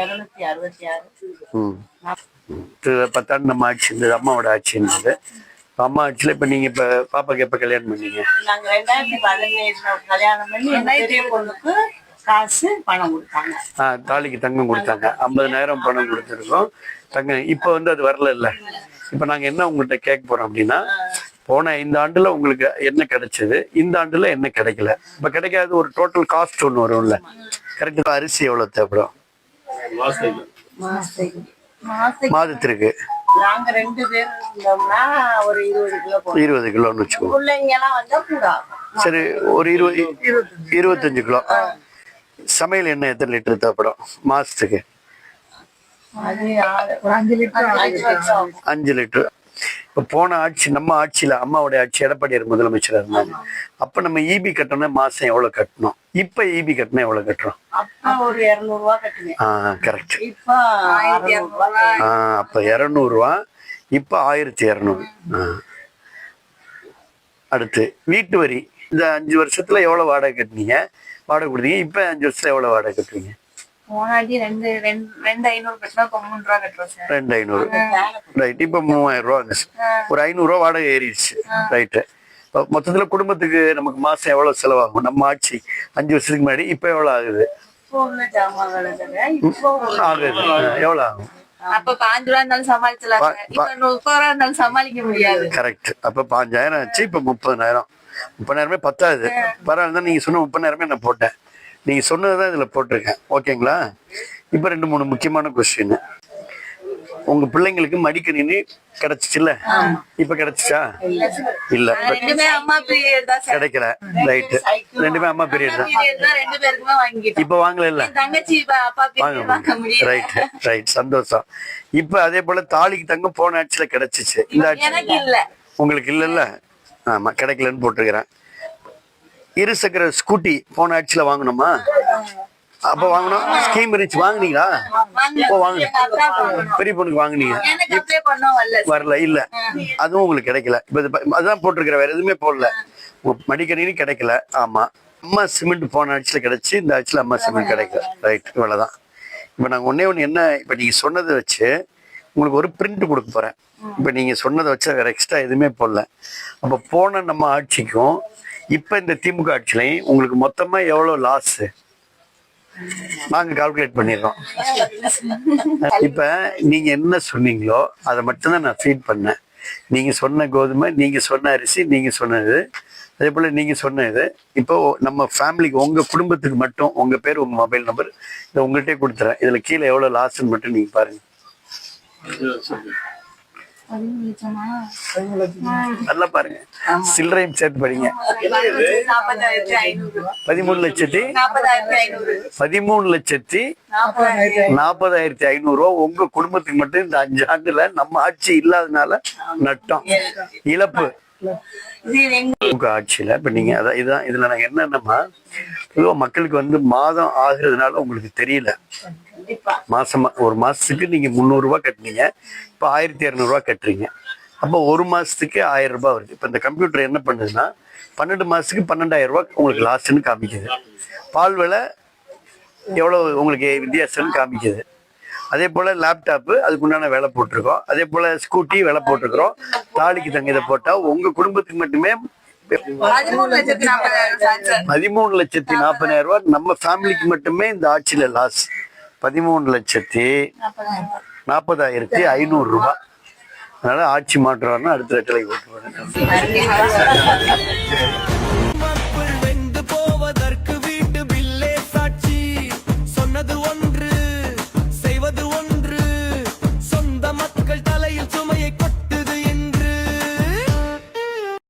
இருநூத்தி அறுபத்தி ஆறு. பத்தாண்டு நம்ம ஆட்சி இருந்தது அம்மாவோட ஆட்சி இருந்தது அம்மா ஆட்சியில் இப்போ நீங்கள் இப்போ பாப்பாக்கு எப்போ கல்யாணம் பண்ணீங்க? நாங்க ரெண்டாயிரத்தி பதினேழுல கல்யாணம் பண்ணி எங்க பெரிய பொண்ணுக்கு காசு பணம் கொடுத்தாங்க. ஆ தாலிக்கு தங்கம் கொடுத்தாங்க. ஐம்பதனாயிரம் பணம் கொடுத்துருக்கோம். தங்கம் இப்போ வந்து அது வரல இல்ல இப்போ நாங்கள் என்ன உங்கள்கிட்ட கேட்க போறோம் அப்படின்னா போன இந்த ஆண்டுல உங்களுக்கு என்ன கிடைச்சது? இந்த ஆண்டுல என்ன கிடைக்கல? இப்போ கிடைக்காத ஒரு டோட்டல் காஸ்ட் ஒன்று வரும்ல. கரெக்டாக அரிசி எவ்வளோ தேவைப்படும்? மாதத்திற்கு. நாங்க ரெண்டு பேர் இருந்தோம்னா ஒரு இருபது கிலோ போடுவோம். இருபது கிலோன்னு வச்சுக்கோங்க. பிள்ளைங்க எல்லாம் வந்தா கூட ஆகும் சரி ஒரு இருபது இருபத்தஞ்சு. கிலோ. சமையல் எண்ணெய் எத்தனை லிட்டர் தேவைப்படும்? மாசத்துக்கு அஞ்சு லிட்டர் இப்போ போன ஆட்சி நம்ம ஆட்சியில அம்மாவுடைய ஆட்சி எடப்பாடியார் முதலமைச்சரா இருந்தாங்க அப்ப நம்ம இபி கட்டணும் மாசம் எவ்வளவு கட்டணும்? இப்ப இபி கட்டணும் எவ்வளவு கட்டுறோம்? அப்ப ஒரு இருநூறு ரூபா கட்டுவேன் ஆ கரெக்ட் இப்ப ஆயிரத்தி இரநூறுவா. ஆ அப்ப இரநூறுவா இப்ப ஆயிரத்தி இரநூறு. ஆ. அடுத்து வீட்டு வரி. இந்த அஞ்சு வருஷத்துல எவ்வளவு வாடகை கட்டுனீங்க? வாடகை கொடுத்தீங்க இப்ப அஞ்சு வருஷத்துல எவ்வளவு வாடகை கட்டுறீங்க? போனாடி ரெண்டு ஐநூறு கட்டினா இப்போ மூணு ரூபா கட்டுறோம் சார். ரெண்டு ஐநூறு. ரைட் இப்போ மூவாயிரம் ரூபா வந்துச்சு. ஒரு ஐநூறுரூவா வாடகை ஏறிடுச்சு. ரைட்டு மொத்தத்தில் குடும்பத்துக்கு நமக்கு மாதம் எவ்வளோ செலவாகும்? நம்ம ஆட்சி அஞ்சு வருஷத்துக்கு முன்னாடி இப்போ எவ்வளோ ஆகுது? ஆகுது. எவ்வளோ ஆகும்? அப்ப பாஞ்சு ரூபா இருந்தாலும் சமாளிச்சலாம் பா- சார் இப்ப முப்பது ரூபா இருந்தாலும் சமாளிக்க முடியாது. கரெக்ட் அப்போ பாஞ்சாயிரம் ஆச்சு இப்போ முப்பதாயிரம். முப்பதாயிரமே பத்தாது. பரவாயில்ல நீங்கள் சொன்ன முப்பதாயிரமே நான் போட்டேன். நீங்கள் சொன்னது தான் இதில் போட்டிருக்கேன். ஓகேங்களா? இப்போ ரெண்டு மூணு முக்கியமான கொஸ்டின் உங்க பிள்ளைங்களுக்கு மடிக்கணினி கிடைச்சிச்சுல்ல? இப்ப கிடைச்சிச்சா? இல்ல. கிடைக்கல. ரைட் ரெண்டுமே அம்மா பீரியட் தான். இப்ப வாங்கல இல்ல ரைட் ரைட் சந்தோஷம். இப்ப அதே போல தாலிக்கு தங்கம் போன ஆட்சியில கிடைச்சிச்சு. இந்த ஆட்சி எனக்கு இல்ல. உங்களுக்கு இல்லைல்ல? ஆமா கிடைக்கலன்னு போட்டிருக்கிறேன். இரு சக்கர ஸ்கூட்டி போன ஆட்சியில வாங்கணுமா? அப்ப வாங்கணும் ஸ்கீம் இருந்துச்சு. வாங்குனீங்களா? ஓ வாங்க பெரிய பொண்ணுக்கு வாங்குனீங்க. வரல. இல்ல. அதுவும் உங்களுக்கு கிடைக்கல. இப்ப அதான் போட்டிருக்கிற வேற எதுவுமே போடல. மடிக்கணினி கிடைக்கல. ஆமா. அம்மா சிமெண்ட் போன ஆட்சியில கிடைச்சு இந்த ஆட்சியில அம்மா சிமெண்ட் கிடைக்கல. ரைட் இவ்வளவுதான். இப்ப நாங்க ஒண்ணே ஒண்ணு என்ன இப்ப நீங்க சொன்னதை வச்சு உங்களுக்கு ஒரு பிரிண்ட் கொடுக்க போறேன். இப்ப நீங்க சொன்னதை வச்சு வேற எக்ஸ்ட்ரா எதுவுமே போடல. அப்ப போன நம்ம ஆட்சிக்கும் இப்ப இந்த திமுக ஆட்சியிலையும் உங்களுக்கு மொத்தமா எவ்வளவு லாஸ் நாங்க கால்குலேட் பண்ணிடுறோம். இப்ப நீங்க என்ன சொன்னீங்களோ அதை மட்டும்தான் நான் ஃபீட் பண்ணேன். நீங்க சொன்ன கோதுமை நீங்க சொன்ன அரிசி நீங்க சொன்னது அதே போல நீங்க சொன்னது இப்போ நம்ம ஃபேமிலிக்கு உங்க குடும்பத்துக்கு மட்டும் உங்க பேர் உங்க மொபைல் நம்பர் இதை உங்கள்கிட்டயே கொடுத்துறேன். இதுல கீழே எவ்வளவு லாஸ்ன்னு மட்டும் நீங்க பாருங்க. நல்லா பாருங்க. சில்லறையும் சேர்த்து படிங்க. பதிமூணு லட்சத்தி பதிமூணு லட்சத்தி நாற்பதாயிரத்தி ஐநூறு. ரூபா உங்க குடும்பத்துக்கு மட்டும் இந்த அஞ்சு ஆண்டுல நம்ம ஆட்சி இல்லாதனால நட்டம். இழப்பு. திமுக ஆட்சியில இப்ப நீங்க அதான் இதான் இதுல நாங்க என்னன்னா பொதுவா மக்களுக்கு வந்து மாதம் ஆகுறதுனால உங்களுக்கு தெரியல. மாசமா ஒரு மாசத்துக்கு நீங்க முந்நூறு ரூபாய் கட்டுனீங்க இப்ப ஆயிரத்தி இரநூறுவா கட்டுறீங்க. அப்போ ஒரு மாசத்துக்கு ஆயிரம் ரூபாய் வருது. இப்ப இந்த கம்ப்யூட்டர் என்ன பண்ணுதுன்னா பன்னெண்டு மாசத்துக்கு பன்னெண்டாயிரம் ரூபாய் உங்களுக்கு லாஸ்ட்னு காமிக்குது. பால் விலை எவ்வளவு உங்களுக்கு வித்தியாசம்னு காமிக்குது. அதே போல லேப்டாப்பு அதுக்கு உண்டான வேலை போட்டிருக்கோம். அதே போல ஸ்கூட்டி வேலை போட்டிருக்கிறோம். தாலிக்கு தங்க இதை போட்டா உங்க குடும்பத்துக்கு மட்டுமே பதிமூணு லட்சத்தி நாற்பதாயிரம் ரூபாய் நம்ம ஃபேமிலிக்கு மட்டுமே இந்த ஆட்சியில லாஸ் பதிமூணு லட்சத்தி நாற்பதாயிரத்தி ஐநூறு ரூபாய் அதனால ஆட்சி மாற்றுவார்னா அடுத்த ரெட்டலை ஓட்டு